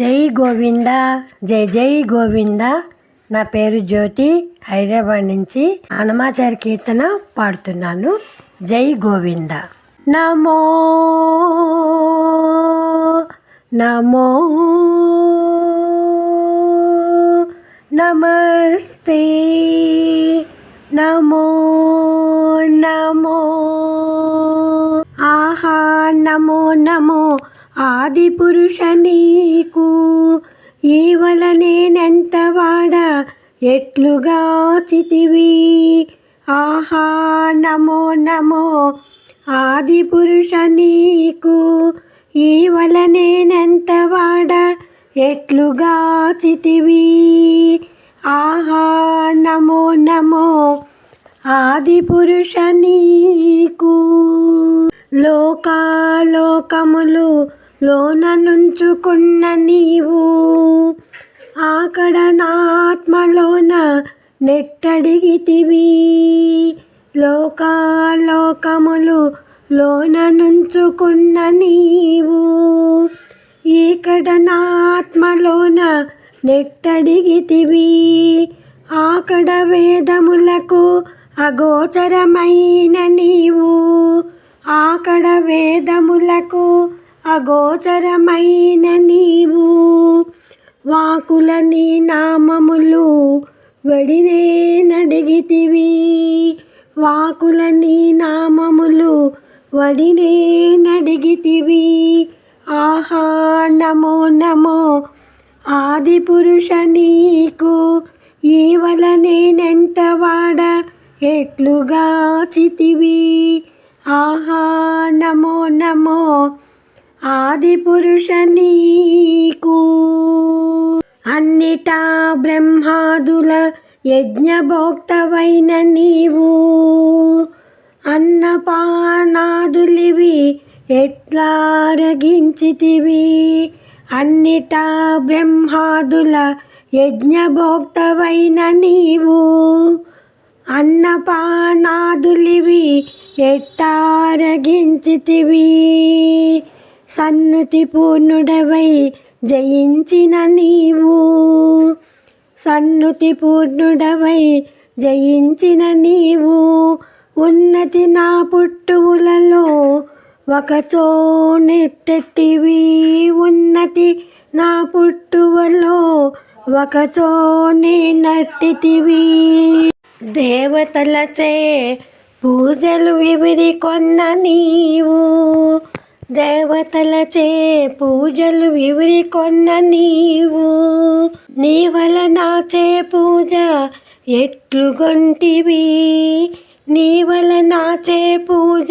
జై గోవింద జై జై గోవింద. నా పేరు జ్యోతి హైదరాబాద్ నుంచి హనుమాచారి కీర్తన పాడుతున్నాను. జై గోవింద. నమో నమో నమస్తే. నమో నమో. ఆహా నమో నమో. ఆది పురుష నీకు ఈవల నేనెంత వాడ ఎట్లుగా చితివి? ఆహా నమో నమో ఆది పురుష నీకు ఈవల నేనెంత వాడ ఎట్లుగా చితివి? ఆహా నమో నమో ఆది పురుష నీకు. లోకాలోకములు లోన నుంచుకున్న నీవు ఆకడ నాత్మలోన నెట్టడిగితివి. లోకాలోకములు లోన నుంచుకున్న నీవు ఈకడ నాత్మలోన నెట్టడిగితివి. ఆకడ వేదములకు అగోచరమైన నీవు ఆకడ వేదములకు అగోచరమైన నీవు వాకుల నీ నామములు వడినే నడిగితివి. వాకుల నీ నామములు వడినే నడిగితివి. ఆహా నమో నమో ఆది పురుష నీకు ఈవల నేనెంత వాడ ఎట్లుగా చితివి. ఆహా నమో నమో ఆది పురుష నీకు. అన్నిటా బ్రహ్మాదుల యజ్ఞభోక్తవైన నీవు. అన్నపానాదులివి ఎట్లారగించితివి అన్నిటా బ్రహ్మాదుల యజ్ఞభోక్తవైన నీవు. అన్నపానాదులివి ఎట్టారగించితివి సన్నుతి పూర్ణుడవై జయించిన నీవు. సన్నుతి పూర్ణుడవై జయించిన నీవు. ఉన్నతి నా పుట్టువులలో ఒకచో నెట్టెట్టివి ఉన్నతి నా పుట్టువలో ఒకచో నట్టితివి దేవతలచే పూజలు వివిరి కొన్న నీవు. దేవతలచే పూజలు వివరికొన్న నీవు. నీ వలనాచే పూజ ఎట్లుగొంటివి నీ వలనాచే పూజ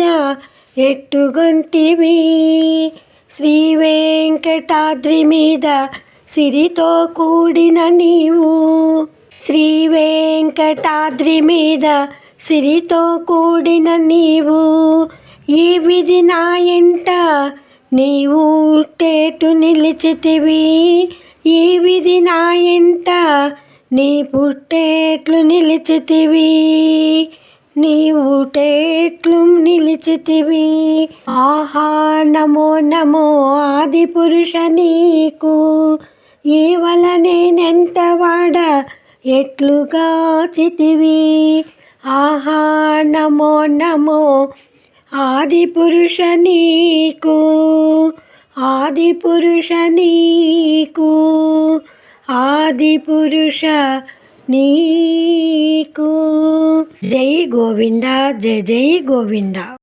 ఎట్టుగొంటివి శ్రీ వెంకటాద్రి మీద సిరితో కూడిన నీవు. శ్రీ వెంకటాద్రి మీద సిరితో కూడిన నీవు. ఈ విధి నా ఎంట నీవు టేటు నిలిచితివి. ఈ విధి నా ఎంట నీ పుట్టేట్లు నిలిచితివి. నీవు టేట్లు నిలిచితివి. ఆహా నమో నమో ఆది పురుష నీకు. ఈ వల నేనెంత వాడ ఎట్లుగా చితివి. ఆహా నమో నమో ఆది పురుష నీకు ఆది పురుష నీకు ఆది పురుష నీకు. జై గోవింద జై జై గోవింద.